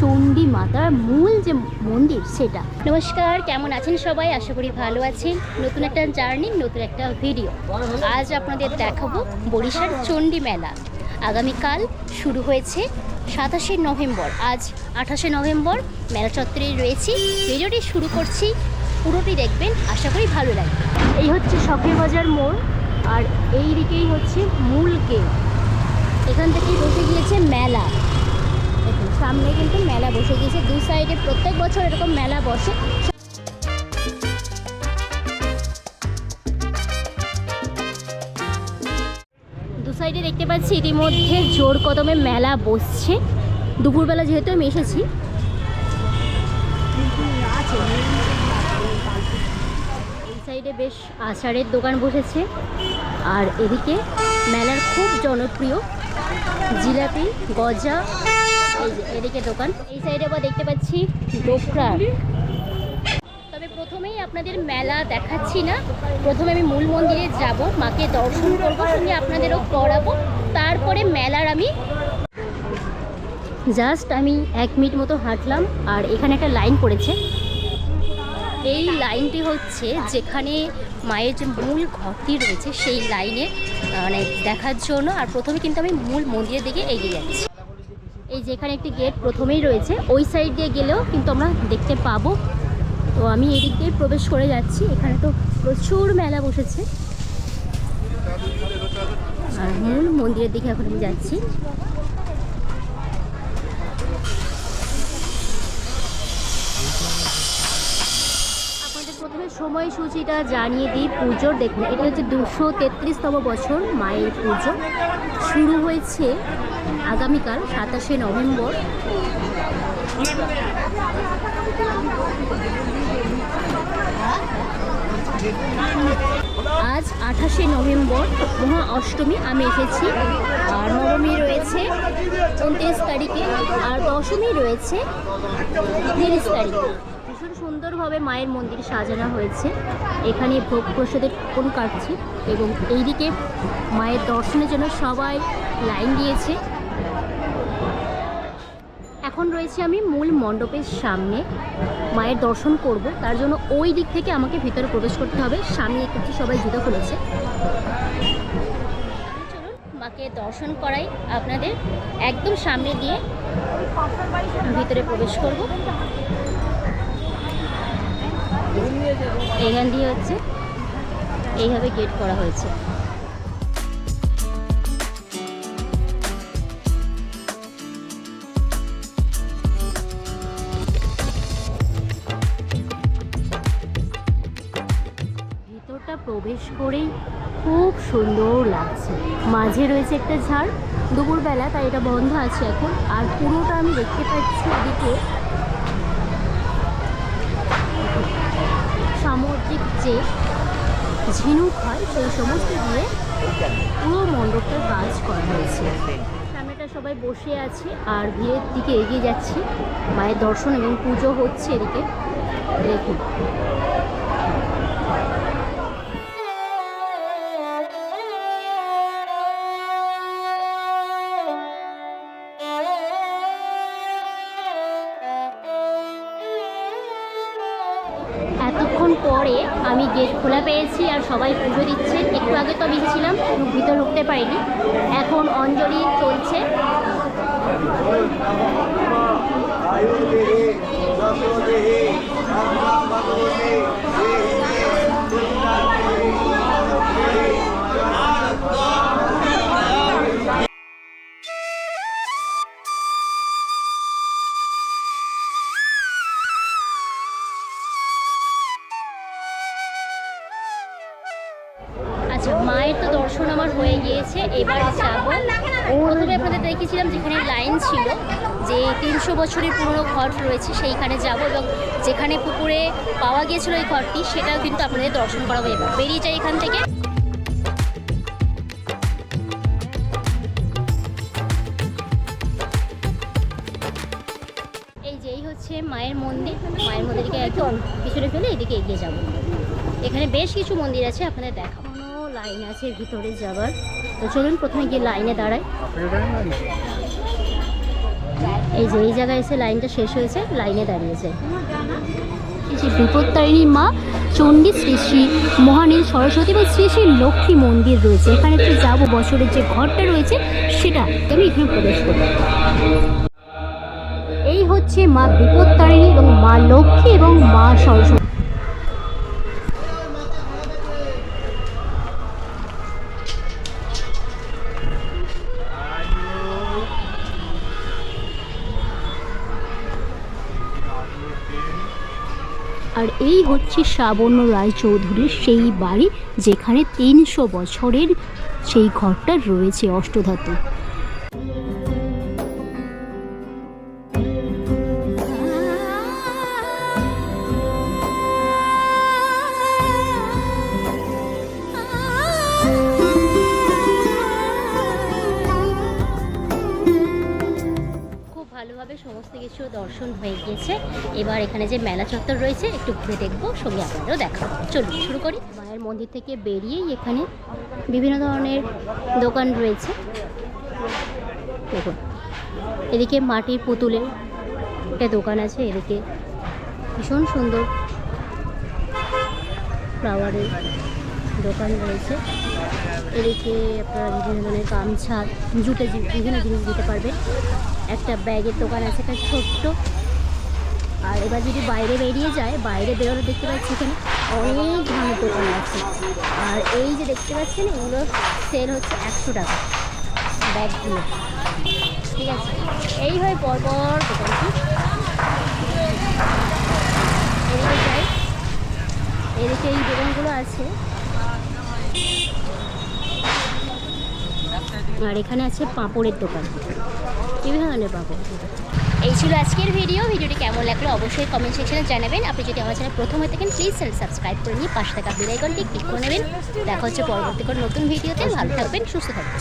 চণ্ডী মাতার মূল যে মন্দির সেটা। নমস্কার, কেমন আছেন সবাই? আশা করি ভালো আছেন। নতুন একটা জার্নি, নতুন একটা ভিডিও। আজ আপনাদের দেখাবো বরিশার চণ্ডী মেলা। আগামীকাল শুরু হয়েছে সাতাশে নভেম্বর। আজ আঠাশে নভেম্বর, মেলা চত্বরে রয়েছি। ভিডিওটি শুরু করছি। পুরোটি দেখবেন, আশা করি ভালো লাগবে। এই হচ্ছে শখের বাজার মোড়, আর এই দিকেই হচ্ছে মূল গেট। এখান থেকে বসে গিয়েছে মেলা। সামনে কিন্তু মেলা বসে গিয়েছে। দু সাইডে প্রত্যেক বছর এরকম মেলা বসে। দু সাইডে দেখতে পাচ্ছি ইতিমধ্যে জোর কদমে মেলা বসছে। দুপুরবেলা যেহেতু আমি এসেছি। এই সাইডে বেশ আচারের দোকান বসেছে। আর এদিকে মেলার খুব জনপ্রিয় জিলাপি, গজা এদিকে দোকান। এই সাইডে আবার দেখতে পাচ্ছি ডোকরার তবে প্রথমেই আপনাদের মেলা দেখাচ্ছি না। প্রথমে আমি মূল মন্দিরে যাব, মাকে দর্শন করব, সঙ্গে আপনাদেরও করাবো। তারপরে মেলার আমি জাস্ট আমি এক মিনিট মতো হাঁটলাম, আর এখানে একটা লাইন পড়েছে। এই লাইনটি হচ্ছে যেখানে মায়ের যে মূল ঘরটি রয়েছে, সেই লাইনে মানে দেখার জন্য। আর প্রথমে কিন্তু আমি মূল মন্দিরের দিকে এগিয়ে যাচ্ছি। এই যেখানে একটি গেট প্রথমেই রয়েছে, ওই সাইড দিয়ে গেলেও কিন্তু আমরা দেখতে পাবো। তো আমি এদিক দিয়ে প্রবেশ করে যাচ্ছি, এখানে তো প্রচুর মেলা বসেছে। আর মূল মন্দিরের দিকে এখন আমি যাচ্ছি আপনাদের প্রথমে সময়সূচিটা জানিয়ে দিই পুজোর। দেখুন, এটা হচ্ছে দুশো তেত্রিশতম বছর মায়ের পুজো। শুরু হয়েছে আগামীকাল সাতাশে নভেম্বর। আজ আঠাশে নভেম্বর, মহা অষ্টমী, আমি এসেছি। আর নবমী রয়েছে উনত্রিশ তারিখে, আর দশমী রয়েছে তিরিশ তারিখে। ভীষণ সুন্দরভাবে মায়ের মন্দির সাজানো হয়েছে। এখানে ভোগ প্রসাদের কোন কাটছে এবং এইদিকে মায়ের দর্শনের জন্য সবাই লাইন দিয়েছে। এখন রয়েছে আমি মূল মণ্ডপের সামনে। মায়ের দর্শন করব, তার জন্য ওই দিক থেকে আমাকে ভিতরে প্রবেশ করতে হবে। সামনে একটু সবাই জুতো খুলেছে। চলুন, মাকে দর্শন করাই আপনাদের। একদম সামনে দিয়ে ভিতরে প্রবেশ করব। এখান দিয়ে হচ্ছে এইভাবে গেট করা হয়েছে। ভিতরটা প্রবেশ করেই খুব সুন্দর লাগছে। মাঝে রয়েছে একটা ঝাড়, দুপুরবেলা, তাই এটা বন্ধ আছে এখন। আর পুরোটা আমি দেখতে পাচ্ছি এদিকে। সামুদ্রিক যে ঝিনুক হয়, সেই সমস্ত দিয়ে পুরো মণ্ডপটার কাজ করা হয়েছে। সামনেটা সবাই বসে আছে আর ভিড়ের দিকে এগিয়ে যাচ্ছি। মায়ের দর্শন এবং পুজো হচ্ছে এদিকে। দেখুন। পরে আমি গেট খোলা পেয়েছি আর সবাই পুজো দিচ্ছে। একটু আগে তো আমি ছিলাম ভিতরে ঢুকতে পারিনি। এখন অঞ্জলি চলছে। আচ্ছা মায়ের তো দর্শন আমার হয়ে গিয়েছে, এবার যাব। প্রথমে আপনাদের দেখেছিলাম যেখানে লাইন ছিল, যে তিনশো বছরের পুরনো ঘর রয়েছে, সেইখানে যাব এবং যেখানে পুকুরে পাওয়া গিয়েছিল এই ঘরটি সেটাও কিন্তু আপনাদের দর্শন করাবো এবার। বেরিয়ে যাই এখান থেকে। হচ্ছে মায়ের মন্দির। মায়ের মন্দিরকে একদম পিছনে ফেলে এদিকে এগিয়ে যাব। এখানে বেশ কিছু মন্দির আছে, আপনাদের দেখানো লাইন আছে ভিতরে যাবার তো চলুন প্রথমে গিয়ে লাইনে দাঁড়াই। এই যে, এই জায়গায় এসে লাইনটা শেষ হয়েছে, লাইনে দাঁড়িয়েছে। এই বিপত্তারিণী মা চণ্ডী শ্রী শ্রী মহানীল সরস্বতী এবং শ্রী শ্রী লক্ষ্মী মন্দির রয়েছে। এখানে একটু যাব, বছরের যে ঘরটা রয়েছে, সেটা আমি এখানে প্রবেশ করব। এই হচ্ছে মা বিপত্তারিণী এবং মা লক্ষ্মী এবং মা সরস্বতী। আর এই হচ্ছে শ্রাবণ্য রায়চৌধুরীর সেই বাড়ি যেখানে তিনশো বছরের সেই ঘরটা রয়েছে অষ্টধাতু। কিছু দর্শন হয়ে গিয়েছে এবার এখানে যে মেলা চত্বর রয়েছে, একটু ঘুরে দেখব, সঙ্গে আপনাদেরও দেখা চলুন, শুরু করি। মায়ের মন্দির থেকে বেরিয়েই এখানে বিভিন্ন ধরনের দোকান রয়েছে। দেখুন, এদিকে মাটির পুতুলের একটা দোকান আছে, এদিকে ভীষণ সুন্দর ফ্লাওয়ারের দোকান রয়েছে। এদিকে আপনারা বিভিন্ন ধরনের গামছা জুটে জি- বিভিন্ন জিনিস দিতে পারবেন। একটা ব্যাগের দোকান আছে, একটা ছোট্ট। আর এবার যদি বাইরে বেরিয়ে যায়, বাইরে বেরোলে দেখতে পাচ্ছি এখানে অনেক ধরনের দোকান আছে। আর এই যে দেখতে পাচ্ছেন, এগুলো সেল হচ্ছে একশো টাকা। ব্যাগগুলো। ঠিক আছে? এই হয় পরপর দোকানটি এদিকে যাই। এদিকে এই দোকানগুলো আছে। আর এখানে আছে পাঁপড়ের দোকান। বিভিন্ন ধরনের পাঁপড় এই ছিল আজকের ভিডিও ভিডিওটি কেমন লাগল অবশ্যই কমেন্ট সেকশনে জানাবেন। আপনি যদি আমার চ্যানেল প্রথম হয়ে থাকেন প্লিজ চ্যানেল সাবস্ক্রাইব করে নিয়ে পাশে থাকা বেলাইকনটি ক্লিক করে নেবেন। দেখা হচ্ছে পরবর্তী কোনো নতুন ভিডিওতে ভালো থাকবেন, সুস্থ থাকবেন।